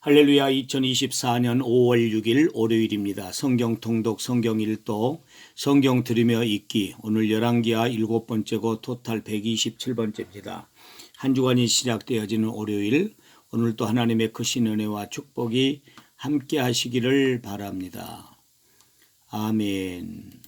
할렐루야 2024년 5월 6일 월요일입니다. 성경 통독 성경 일도 성경 들으며 읽기 오늘 열왕기하 일곱 번째고 토탈 127번째입니다. 한 주간이 시작되어지는 월요일 오늘 또 하나님의 크신 은혜와 축복이 함께 하시기를 바랍니다. 아멘.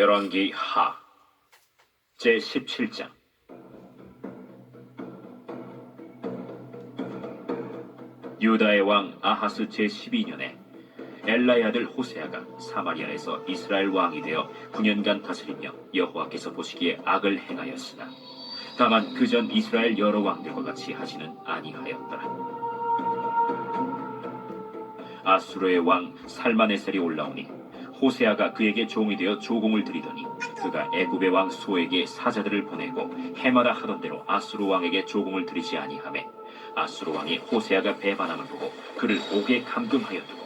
열왕기 하 제 17장. 유다의 왕 아하스 제 12년에 엘라의 아들 호세아가 사마리아에서 이스라엘 왕이 되어 9년간 다스리며 여호와께서 보시기에 악을 행하였으나 다만 그 전 이스라엘 여러 왕들과 같이 하지는 아니하였더라. 아수르의 왕 살마네셀이 올라오니 호세아가 그에게 종이 되어 조공을 드리더니 그가 애굽의 왕 소에게 사자들을 보내고 해마다 하던 대로 아수르 왕에게 조공을 드리지 아니하매 아수르 왕이 호세아가 배반함을 보고 그를 옥에 감금하여 두고.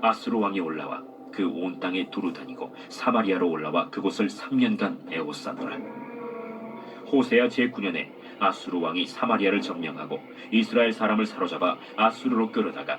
아수르 왕이 올라와 그 온 땅에 두루 다니고 사마리아로 올라와 그곳을 3년간 에워싸더라. 호세아 제9년에 아수르 왕이 사마리아를 점령하고 이스라엘 사람을 사로잡아 아수르로 끌어다가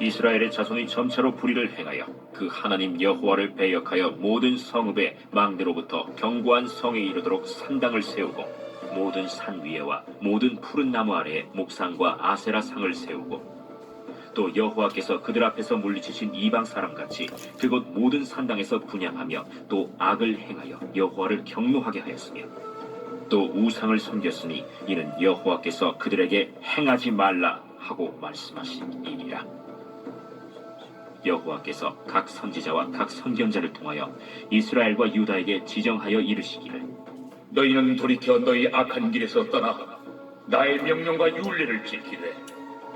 이스라엘의 자손이 점차로 불의를 행하여 그 하나님 여호와를 배역하여 모든 성읍의 망대로부터 견고한 성에 이르도록 산당을 세우고 모든 산 위에와 모든 푸른 나무 아래에 목상과 아세라 상을 세우고 또 여호와께서 그들 앞에서 물리치신 이방 사람 같이 그곳 모든 산당에서 분양하며 또 악을 행하여 여호와를 경노하게 하였으며 또 우상을 섬겼으니 이는 여호와께서 그들에게 행하지 말라 하고 말씀하신 일이라. 여호와께서 각 선지자와 각 선견자를 통하여 이스라엘과 유다에게 지정하여 이르시기를 너희는 돌이켜 너희 악한 길에서 떠나 나의 명령과 윤리를 지키되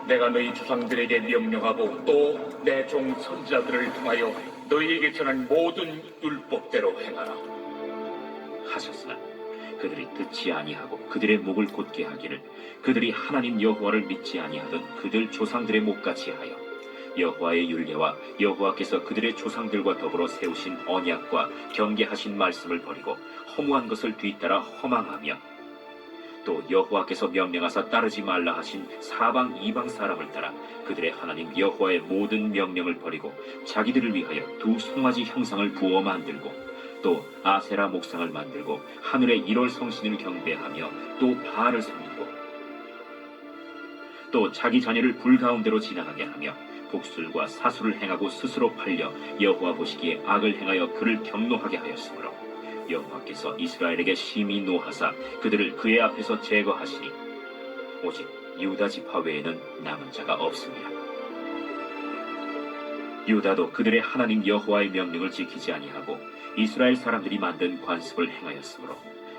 내가 너희 조상들에게 명령하고 또 내 종 선지자들을 통하여 너희에게 전한 모든 율법대로 행하라. 하셨으나 그들이 듣지 아니하고 그들의 목을 곧게 하기를 그들이 하나님 여호와를 믿지 아니하던 그들 조상들의 목같이 하여 여호와의 율례와 여호와께서 그들의 조상들과 더불어 세우신 언약과 경계하신 말씀을 버리고 허무한 것을 뒤따라 허망하며 또 여호와께서 명령하사 따르지 말라 하신 사방 이방 사람을 따라 그들의 하나님 여호와의 모든 명령을 버리고 자기들을 위하여 두 송아지 형상을 부어 만들고 또 아세라 목상을 만들고 하늘의 일월 성신을 경배하며 또 바알을 섬기고 또 자기 자녀를 불 가운데로 지나가게 하며 복술과 사수를 행하고 스스로 팔려 여호와 보시기에 악을 행하여 그를 경노하게 하였으므로 여호와께서 이스라엘에게 심히 노하사 그들을 그의 앞에서 제거하시니 오직 유다 지파 외에는 남은 자가 없습니다. 유다도 그들의 하나님 여호와의 명령을 지키지 아니하고 이스라엘 사람들이 만든 관습을 행하였으므로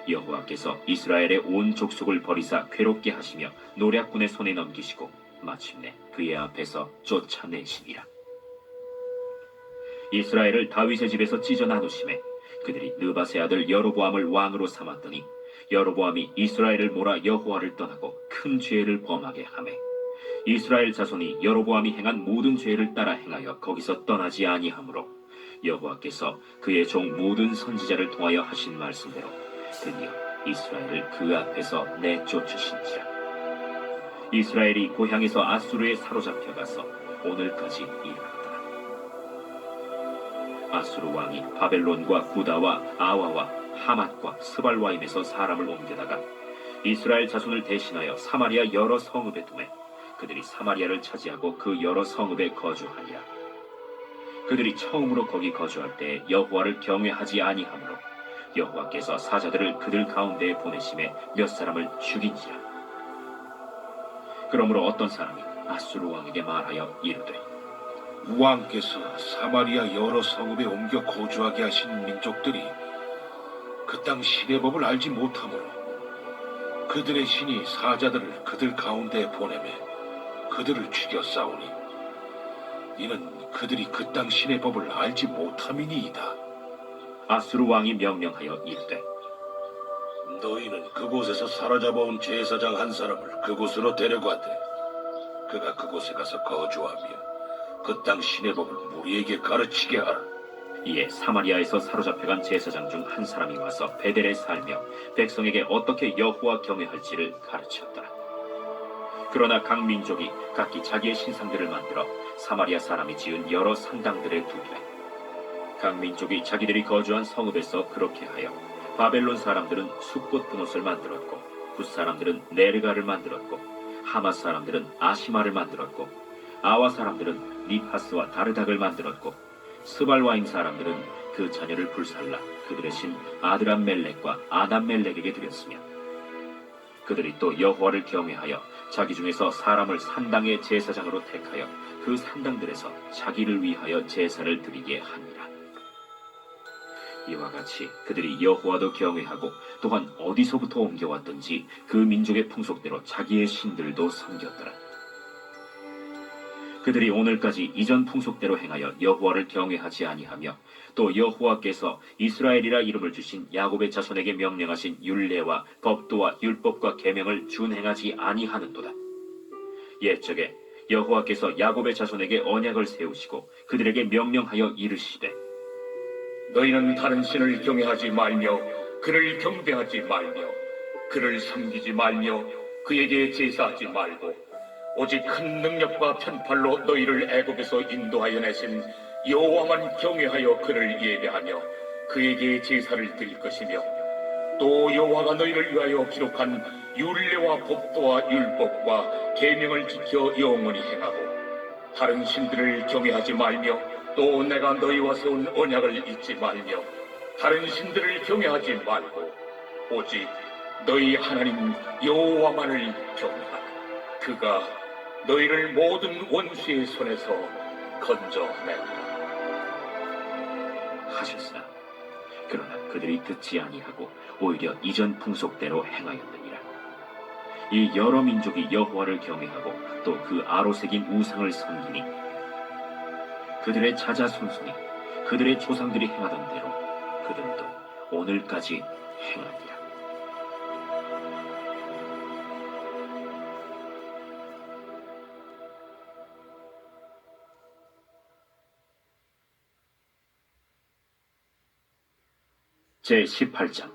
여호와께서 이스라엘의 온 족속을 버리사 괴롭게 하시며 노략군의 손에 넘기시고 마침내 그의 앞에서 쫓아내시니라. 이스라엘을 다윗의 집에서 찢어 나누심에 그들이 느바세 아들 여로보암을 왕으로 삼았더니 여로보암이 이스라엘을 몰아 여호와를 떠나고 큰 죄를 범하게 하매 이스라엘 자손이 여로보암이 행한 모든 죄를 따라 행하여 거기서 떠나지 아니하므로 여호와께서 그의 종 모든 선지자를 통하여 하신 말씀대로 드디어 이스라엘을 그 앞에서 내쫓으신지라 이스라엘이 고향에서 아수르에 사로잡혀 가서 오늘까지 이르렀더라 아수르 왕이 바벨론과 구다와 아와와 하맛과 스발와임에서 사람을 옮겨다가 이스라엘 자손을 대신하여 사마리아 여러 성읍에 두매 그들이 사마리아를 차지하고 그 여러 성읍에 거주하니라. 그들이 처음으로 거기 거주할 때 여호와를 경외하지 아니하므로 여호와께서 사자들을 그들 가운데에 보내심에 몇 사람을 죽인지라 그러므로 어떤 사람이 아수르 왕에게 말하여 이르되 왕께서 사마리아 여러 성읍에 옮겨 거주하게 하신 민족들이 그 땅 신의 법을 알지 못하므로 그들의 신이 사자들을 그들 가운데에 보내매 그들을 죽여 싸우니 이는 그들이 그 땅 신의 법을 알지 못함이니이다. 아수르 왕이 명령하여 이르되 너희는 그곳에서 사로잡아온 제사장 한 사람을 그곳으로 데려가되 그가 그곳에 가서 거주하며 그 땅 신의 법을 우리에게 가르치게 하라. 이에 사마리아에서 사로잡혀간 제사장 중 한 사람이 와서 베델에 살며 백성에게 어떻게 여호와 경외할지를 가르쳤더라. 그러나 각 민족이 각기 자기의 신상들을 만들어 사마리아 사람이 지은 여러 산당들에 두되 각 민족이 자기들이 거주한 성읍에서 그렇게 하여 바벨론 사람들은 숲꽃 분옷을 만들었고 굿 사람들은 네르가를 만들었고 하마 사람들은 아시마를 만들었고 아와 사람들은 니파스와 다르닥을 만들었고 스발와임 사람들은 그 자녀를 불살라 그들의 신 아드람 멜렉과 아담 멜렉에게 드렸으며 그들이 또 여호와를 경외하여 자기 중에서 사람을 산당의 제사장으로 택하여 그 산당들에서 자기를 위하여 제사를 드리게 하니라. 이와 같이 그들이 여호와도 경외하고 또한 어디서부터 옮겨왔든지 그 민족의 풍속대로 자기의 신들도 섬겼더라. 그들이 오늘까지 이전 풍속대로 행하여 여호와를 경외하지 아니하며 또 여호와께서 이스라엘이라 이름을 주신 야곱의 자손에게 명령하신 율례와 법도와 율법과 계명을 준행하지 아니하는도다. 옛적에 여호와께서 야곱의 자손에게 언약을 세우시고 그들에게 명령하여 이르시되 너희는 다른 신을 경외하지 말며 그를 경배하지 말며 그를 섬기지 말며 그에게 제사하지 말고 오직 큰 능력과 편팔로 너희를 애굽에서 인도하여 내신 여호와만 경외하여 그를 예배하며 그에게 제사를 드릴 것이며 또 여호와가 너희를 위하여 기록한 율례와 법도와 율법과 계명을 지켜 영원히 행하고 다른 신들을 경외하지 말며 또 내가 너희와 세운 언약을 잊지 말며 다른 신들을 경외하지 말고 오직 너희 하나님 여호와만을 경외하라 그가 너희를 모든 원수의 손에서 건져내리라 하셨으나 그러나 그들이 듣지 아니하고 오히려 이전 풍속대로 행하였느니라. 이 여러 민족이 여호와를 경외하고 또 그 아로새긴 우상을 섬기니 그들의 자자 손손이 그들의 조상들이 행하던 대로 흐름도 오늘까지 행하리라. 제18장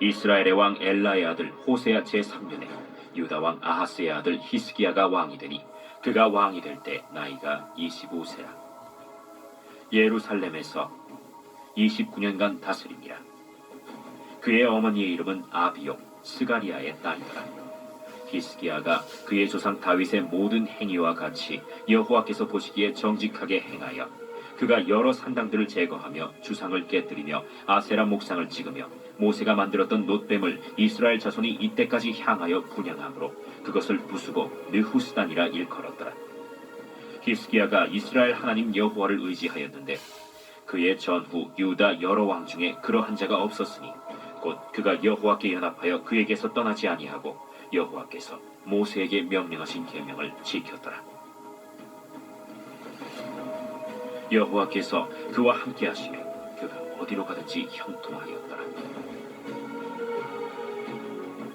이스라엘의 왕 엘라의 아들 호세아 제3년에 유다 왕 아하스의 아들 히스기야가 왕이 되니 그가 왕이 될 때 나이가 25세라. 예루살렘에서 29년간 다스립니다. 그의 어머니의 이름은 아비요 스가리아의 딸이더라. 히스기야가 그의 조상 다윗의 모든 행위와 같이 여호와께서 보시기에 정직하게 행하여 그가 여러 산당들을 제거하며 주상을 깨뜨리며 아세라 목상을 찍으며 모세가 만들었던 놋뱀을 이스라엘 자손이 이때까지 향하여 분양함으로 그것을 부수고 느후스단이라 일컬었더라. 히스기야가 이스라엘 하나님 여호와를 의지하였는데 그의 전후 유다 여러 왕 중에 그러한 자가 없었으니 곧 그가 여호와께 연합하여 그에게서 떠나지 아니하고 여호와께서 모세에게 명령하신 계명을 지켰더라. 여호와께서 그와 함께 하시며 그가 어디로 가든지 형통하였더라.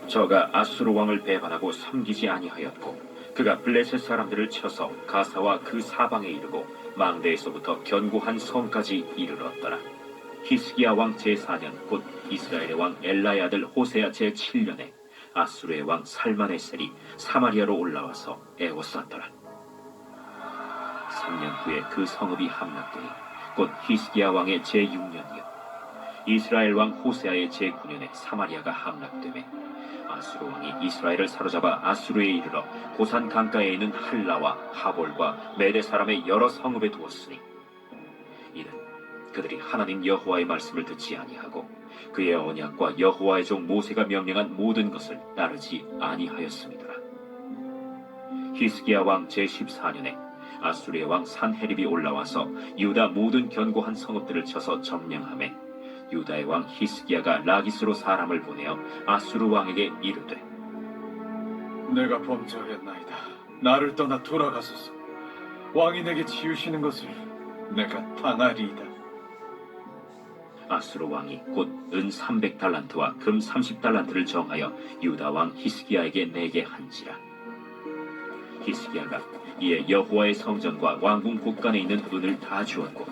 저가 아수르 왕을 배반하고 섬기지 아니하였고 그가 블레셋 사람들을 쳐서 가사와 그 사방에 이르고 망대에서부터 견고한 성까지 이르렀더라. 히스기야 왕 제4년 곧 이스라엘의 왕 엘라의 아들 호세아 제7년에 아수르의 왕 살마네셀이 사마리아로 올라와서 애워쌌더라. 3년 후에 그 성읍이 함락되니 곧 히스기야 왕의 제6년이요 이스라엘 왕 호세아의 제9년에 사마리아가 함락되매 아수르 왕이 이스라엘을 사로잡아 아수르에 이르러 고산 강가에 있는 할라와 하볼과 메대 사람의 여러 성읍에 두었으니 이는 그들이 하나님 여호와의 말씀을 듣지 아니하고 그의 언약과 여호와의 종 모세가 명령한 모든 것을 따르지 아니하였습니다. 히스기야 왕 제14년에 아수리의 왕 산헤립이 올라와서 유다 모든 견고한 성읍들을 쳐서 점령하매 유다의 왕 히스기야가 라기스로 사람을 보내어 아수르 왕에게 이르되 내가 범죄하였나이다. 나를 떠나 돌아가소서. 왕이 내게 지으시는 것을 내가 당하리이다. 아수르 왕이 곧 은 300달란트와 금 30달란트를 정하여 유다 왕 히스기야에게 내게 한지라 히스기야가 이에 여호와의 성전과 왕궁 곳간에 있는 은을 다 주었고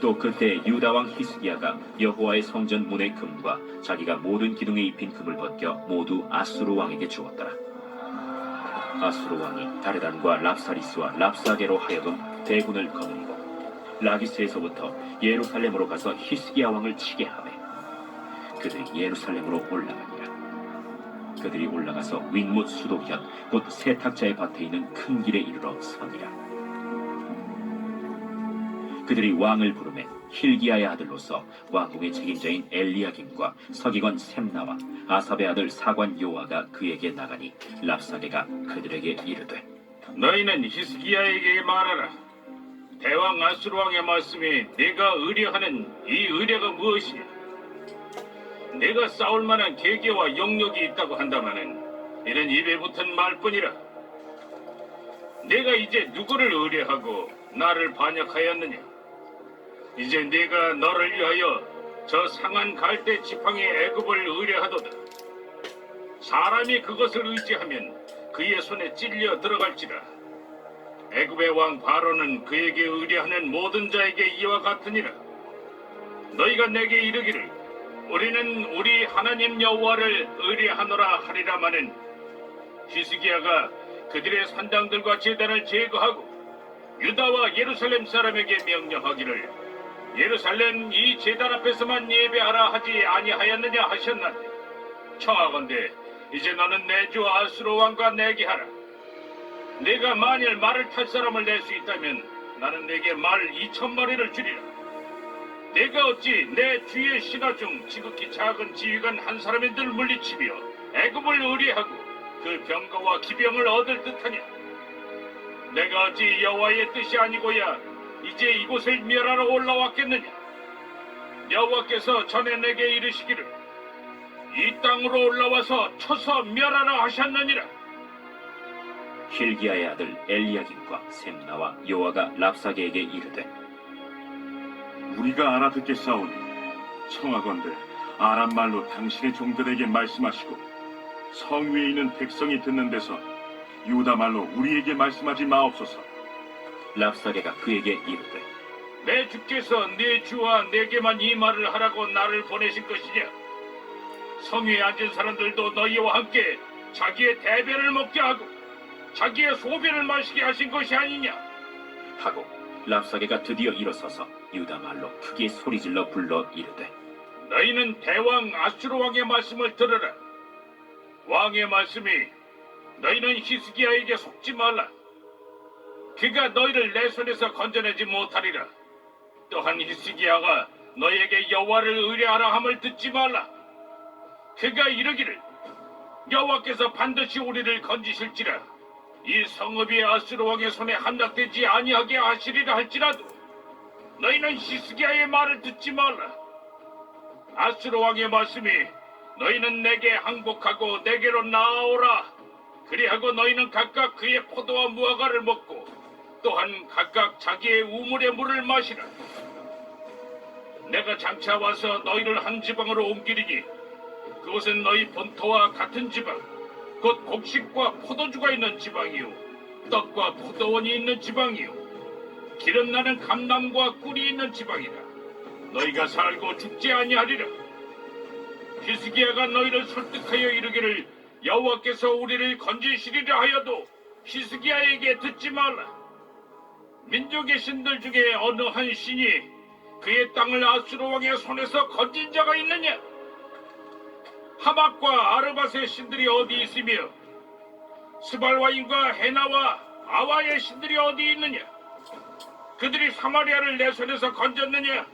또 그때 유다 왕 히스기야가 여호와의 성전 문의 금과 자기가 모든 기둥에 입힌 금을 벗겨 모두 아수르 왕에게 주었더라. 아수르 왕이 다르단과 랍사리스와 랍사게로 하여금 대군을 거느리고 라기스에서부터 예루살렘으로 가서 히스기야 왕을 치게 하매 그들이 예루살렘으로 올라가니라. 그들이 올라가서 윗못 수도현 곧 세탁자의 밭에 있는 큰 길에 이르러 서니라 그들이 왕을 부르매 힐기야의 아들로서 왕궁의 책임자인 엘리야김과 서기관 셈나와 아삽의 아들 사관 요아가 그에게 나가니 랍사게가 그들에게 이르되 너희는 히스기야에게 말하라. 대왕 아수르 왕의 말씀이 내가 의뢰하는 이 의뢰가 무엇이냐? 내가 싸울 만한 계계와 영역이 있다고 한다마는 이는 입에 붙은 말뿐이라. 내가 이제 누구를 의뢰하고 나를 반역하였느냐? 이제 내가 너를 위하여 저 상한 갈대 지팡이 애굽을 의뢰하도다. 사람이 그것을 의지하면 그의 손에 찔려 들어갈지라. 애굽의 왕 바로는 그에게 의뢰하는 모든 자에게 이와 같으니라. 너희가 내게 이르기를 우리는 우리 하나님 여호와를 의뢰하노라 하리라마는 히스기야가 그들의 산당들과 제단을 제거하고 유다와 예루살렘 사람에게 명령하기를 예루살렘 이 제단 앞에서만 예배하라 하지 아니하였느냐 하셨나니 청하건대 이제 너는 내 주 아수로 왕과 내게 하라. 내가 만일 말을 탈 사람을 낼 수 있다면 나는 내게 말 이천 마리를 주리라. 내가 어찌 내 주의 신하 중 지극히 작은 지휘관 한 사람의 늘 물리치며 애굽을 의뢰하고 그 병거와 기병을 얻을 듯하냐? 내가 어찌 여호와의 뜻이 아니고야 이제 이곳을 멸하러 올라왔겠느냐? 여호와께서 전에 내게 이르시기를 이 땅으로 올라와서 쳐서 멸하라 하셨느니라. 힐기야의 아들 엘리야김과 셈나와 요아가 랍사게에게 이르되 우리가 알아듣겠사오니 청하건대 아람 말로 당신의 종들에게 말씀하시고 성 위에 있는 백성이 듣는 데서 유다 말로 우리에게 말씀하지 마옵소서. 랍사게가 그에게 이르되 내 주께서 네 주와 내게만 이 말을 하라고 나를 보내신 것이냐? 성위에 앉은 사람들도 너희와 함께 자기의 대변을 먹게 하고 자기의 소변을 마시게 하신 것이 아니냐? 하고 랍사게가 드디어 일어서서 유다 말로 크게 소리질러 불러 이르되 너희는 대왕 아수르 왕의 말씀을 들으라. 왕의 말씀이 너희는 히스기야에게 속지 말라. 그가 너희를 내 손에서 건져내지 못하리라. 또한 히스기야가 너희에게 여호와를 의뢰하라 함을 듣지 말라. 그가 이르기를 여호와께서 반드시 우리를 건지실지라. 이 성읍이 아수르 왕의 손에 함락되지 아니하게 하시리라 할지라도 너희는 히스기야의 말을 듣지 말라. 아수르 왕의 말씀이 너희는 내게 항복하고 내게로 나아오라. 그리하고 너희는 각각 그의 포도와 무화과를 먹고 또한 각각 자기의 우물의 물을 마시라. 내가 장차 와서 너희를 한 지방으로 옮기리니 그곳은 너희 본토와 같은 지방, 곧 곡식과 포도주가 있는 지방이요, 떡과 포도원이 있는 지방이요, 기름 나는 감남과 꿀이 있는 지방이라. 너희가 살고 죽지 아니하리라. 히스기야가 너희를 설득하여 이르기를 여호와께서 우리를 건지시리라 하여도 히스기야에게 듣지 말라. 민족의 신들 중에 어느 한 신이 그의 땅을 아수르 왕의 손에서 건진 자가 있느냐? 하박과 아르밧의 신들이 어디 있으며 스발와인과 헤나와 아와의 신들이 어디 있느냐? 그들이 사마리아를 내 손에서 건졌느냐?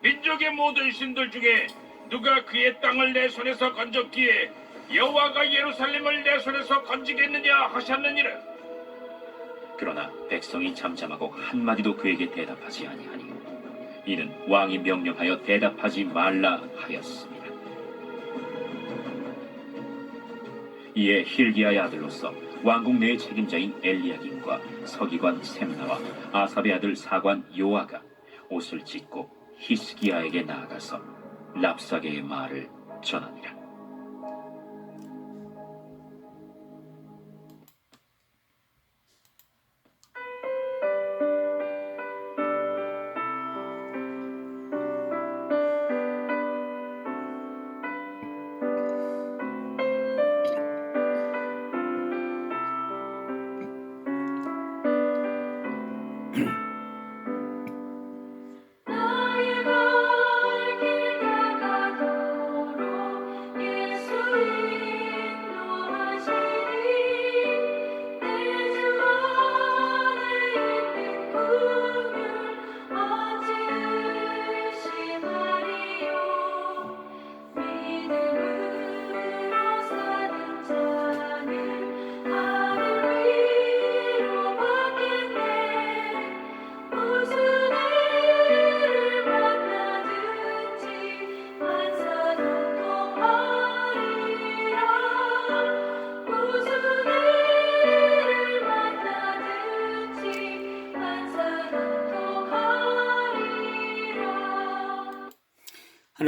민족의 모든 신들 중에 누가 그의 땅을 내 손에서 건졌기에 여호와가 예루살렘을 내 손에서 건지겠느냐 하셨느니라. 그러나 백성이 잠잠하고 한마디도 그에게 대답하지 아니하니 이는 왕이 명령하여 대답하지 말라 하였습니다. 이에 힐기야의 아들로서 왕궁 내의 책임자인 엘리야김과 서기관 셈나와 아삽의 아들 사관 요아가 옷을 찢고 히스기야에게 나아가서 랍사게의 말을 전하니라.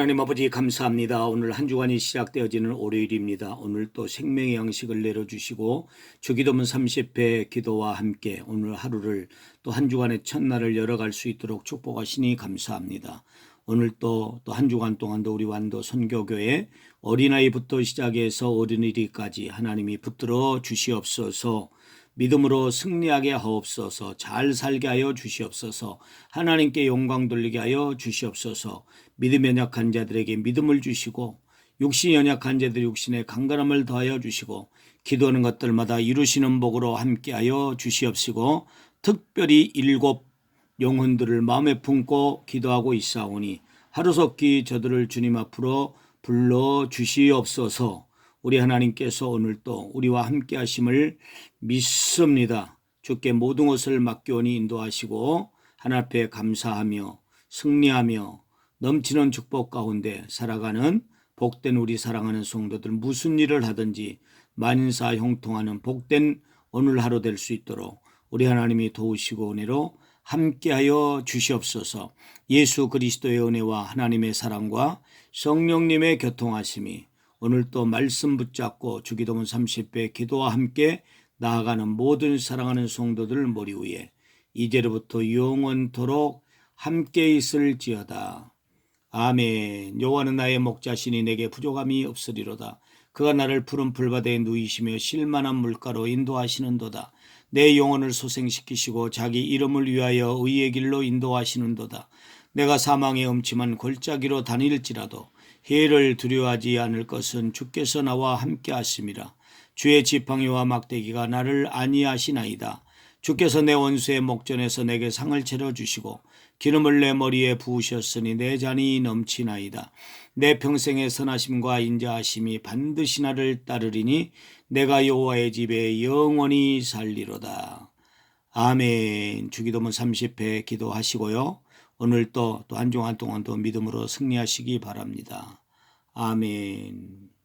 하나님 아버지 감사합니다. 오늘 한 주간이 시작되어지는 월요일입니다. 오늘 또 생명의 양식을 내려주시고 주기도문 30회 기도와 함께 오늘 하루를 또 한 주간의 첫날을 열어갈 수 있도록 축복하시니 감사합니다. 오늘 또 또 한 주간 동안도 우리 완도 선교교회 어린아이부터 시작해서 어린이리까지 하나님이 붙들어 주시옵소서 믿음으로 승리하게 하옵소서. 잘 살게 하여 주시옵소서. 하나님께 영광 돌리게 하여 주시옵소서. 믿음 연약한 자들에게 믿음을 주시고 육신 연약한 자들 육신의 강건함을 더하여 주시고 기도하는 것들마다 이루시는 복으로 함께하여 주시옵시고 특별히 일곱 영혼들을 마음에 품고 기도하고 있사오니 하루속히 저들을 주님 앞으로 불러 주시옵소서. 우리 하나님께서 오늘 또 우리와 함께 하심을 믿습니다. 주께 모든 것을 맡겨오니 인도하시고 하나 앞에 감사하며 승리하며 넘치는 축복 가운데 살아가는 복된 우리 사랑하는 성도들 무슨 일을 하든지 만사 형통하는 복된 오늘 하루 될 수 있도록 우리 하나님이 도우시고 은혜로 함께하여 주시옵소서. 예수 그리스도의 은혜와 하나님의 사랑과 성령님의 교통하심이 오늘 또 말씀 붙잡고 주기도문 30배 기도와 함께 나아가는 모든 사랑하는 성도들 머리 위에 이제로부터 영원토록 함께 있을지어다. 아멘. 여호와는 나의 목자시니 내게 부족함이 없으리로다. 그가 나를 푸른 풀바다에 누이시며 실만한 물가로 인도하시는도다. 내 영혼을 소생시키시고 자기 이름을 위하여 의의 길로 인도하시는도다. 내가 사망의 음침한 골짜기로 다닐지라도 해를 두려워하지 않을 것은 주께서 나와 함께 하심이라. 주의 지팡이와 막대기가 나를 안위하시나이다. 주께서 내 원수의 목전에서 내게 상을 차려주시고 기름을 내 머리에 부으셨으니 내 잔이 넘치나이다. 내 평생의 선하심과 인자하심이 반드시 나를 따르리니 내가 여호와의 집에 영원히 살리로다. 아멘. 주기도문 30회 기도하시고요. 오늘 또또한주한 동안 또 믿음으로 승리하시기 바랍니다. 아멘.